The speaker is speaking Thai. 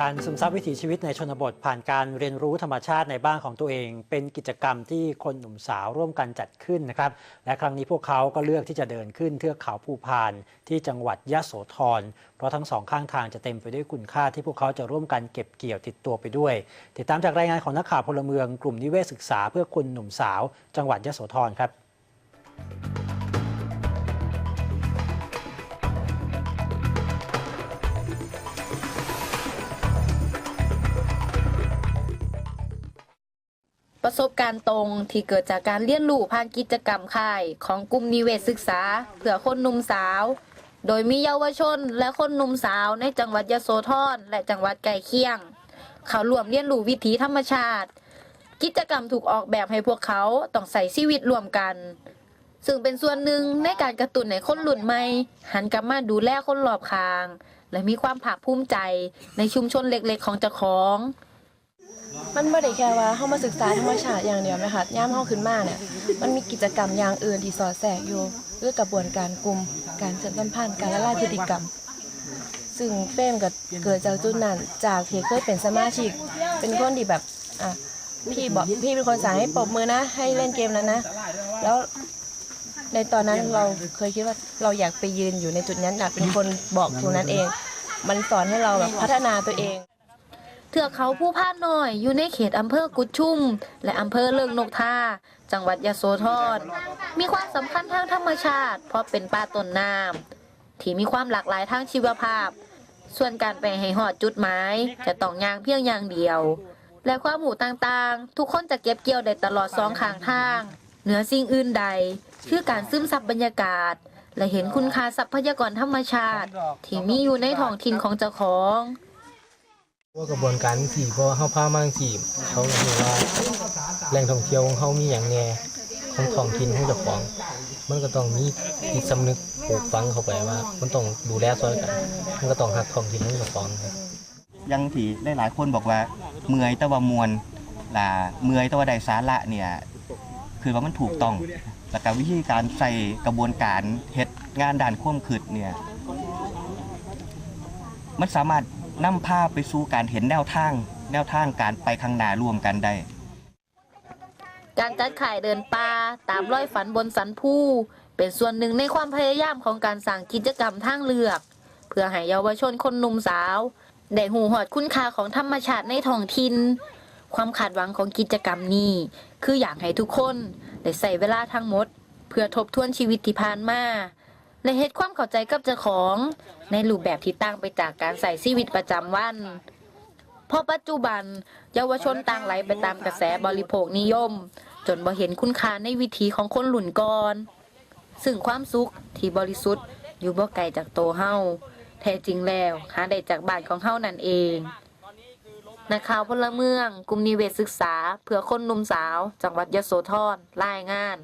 การซึมซับวิถีชีวิตในชนบทผ่านการเรียนรู้ธรรมชาติในบ้านของตัวเอง เป็นกิจกรรมที่คนหนุ่มสาวร่วมกันจัดขึ้นนะครับ และครั้งนี้พวกเขาก็เลือกที่จะเดินขึ้นเทือกเขาภูพานที่จังหวัดยะโสธรเพราะทั้งสองข้างทางจะเต็มไปด้วยคุณค่าที่พวกเขาจะร่วมกันเก็บเกี่ยวติดตัวไปด้วย ติดตามจากรายงานของนักข่าวพลเมืองกลุ่มนิเวศศึกษาเพื่อคนหนุ่มสาว จังหวัดยะโสธรครับ ประสบการณ์ตรงที่เกิดจากการเรียนรู้ผ่านกิจกรรมค่าย ของกลุ่มนิเวศศึกษา เพื่อคนหนุ่มสาว โดยมีเยาวชนและคนหนุ่มสาวในจังหวัดยะโสธรและจังหวัดใกล้เคียง เขารวมเรียนรู้วิถีธรรมชาติ กิจกรรมถูกออกแบบให้พวกเขาต้องใส่ชีวิตรวมกัน ซึ่งเป็นส่วนหนึ่งในการกระตุ้นให้คนรุ่นใหม่หันกลับมาดูแลคนรอบข้าง และมีความภาคภูมิใจในชุมชนเล็กๆ ของเจ้าของ มันไม่ได้แค่ว่าเข้ามาศึกษาธรรมชาติอย่างเดียวไหมคะย่ามเข้าขึ้นมาเนี่ยมันมีกิจกรรมอย่างอื่นที่สอดแทรกอยู่คือกระบวนการกลุ่ม การเชื่อมสัมพันธ์การละลายพฤติกรรม ซึ่งเฟ้มก็เกิดจากจุดนั้นจากที่เคยเป็นสมาชิก เป็นคนที่แบบอะพี่บอกพี่เป็นคนสั่งให้ปรบมือนะ ให้เล่นเกมนั้นนะ แล้วในตอนนั้นเราเคยคิดว่าเราอยากไปยืนอยู่ในจุดนั้นนะเป็นคนบอกตรงนั้นเอง มันสอนให้เราแบบพัฒนาตัวเอง เทือกเขาผู้พานน้อยอยู่ในเขตอำเภอกุดชุ่ม และอำเภอเลิงนกทาจังหวัดยะโสธร มีความสำคัญทางธรรมชาติ เพราะเป็นป่าต้นน้ำที่มีความหลากหลายทางชีวภาพ ส่วนการไปให้หอดจุดหมายจะต้องย่างเพียงอย่างเดียว และความหูต่างๆ ทุกคนจะเก็บเกี่ยวได้ตลอดสองข้างทาง เหนือสิ่งอื่นใด คือการซึมซับบรรยากาศ และเห็นคุณค่าทรัพยากรธรรมชาติ ที่มีอยู่ในท้องถิ่นของเจ้าของ ว่ากระบวนการสี่เพราะว่าเขาพามาสี่เขาก็คือว่าแหล่งท่องเที่ยวของเขามีอย่างแน่ของท้องถิ่นของเจ้าของ มันก็ต้องมีจิตสำนึกปลูกฝังเข้าไปว่า มันต้องดูแลซอยกัน มันก็ต้องหักท้องถิ่นของเจ้าของครับยังที่หลายๆคนบอกว่า เมื่อยต่ว่ามวนล่ะเมื่อยต่ว่าได้สาระเนี่ยคือว่ามันถูกต้องแล้วก็วิธีการใส่กระบวนการเฮ็ดงานด้านควมคิดเนี่ยมันสามารถ นำพาไปสู่การเห็นแนวทาง แนวทางการไปข้างหน้าร่วมกันได้ การจัดขายเดินป่าตามรอยฝันบนสันผู้เป็นส่วนหนึ่งในความพยายามของการสั่งกิจกรรมทางเลือก เพื่อให้เยาวชนคนหนุ่มสาวได้หูหอดคุณค่าของธรรมชาติในท้องถิ่นความขาดหวังของกิจกรรมนี้ คืออยากให้ทุกคน ได้ใส่เวลาทั้งหมด เพื่อทบทวนชีวิตที่ผ่านมา และเฮ็ดความเข้าใจกับเจ้าของในรูปแบบที่ต่างไปจากการใส่ชีวิตประจำวันเพราะปัจจุบันเยาวชนต่างไหลไปตามกระแสบริโภคนิยม จนบ่เห็นคุณค่าในวิถีของคนหลุ่นก่อน ซึ่งความสุขที่บริสุทธิ์อยู่บ่ไกลจากโตเฮาแท้จริงแล้วหาได้จากบ้านของเฮานั่นเองนักข่าวพลเมือง กลุ่มนิเวศศึกษาเพื่อคนหนุ่มสาว จังหวัดยโสธรรายงาน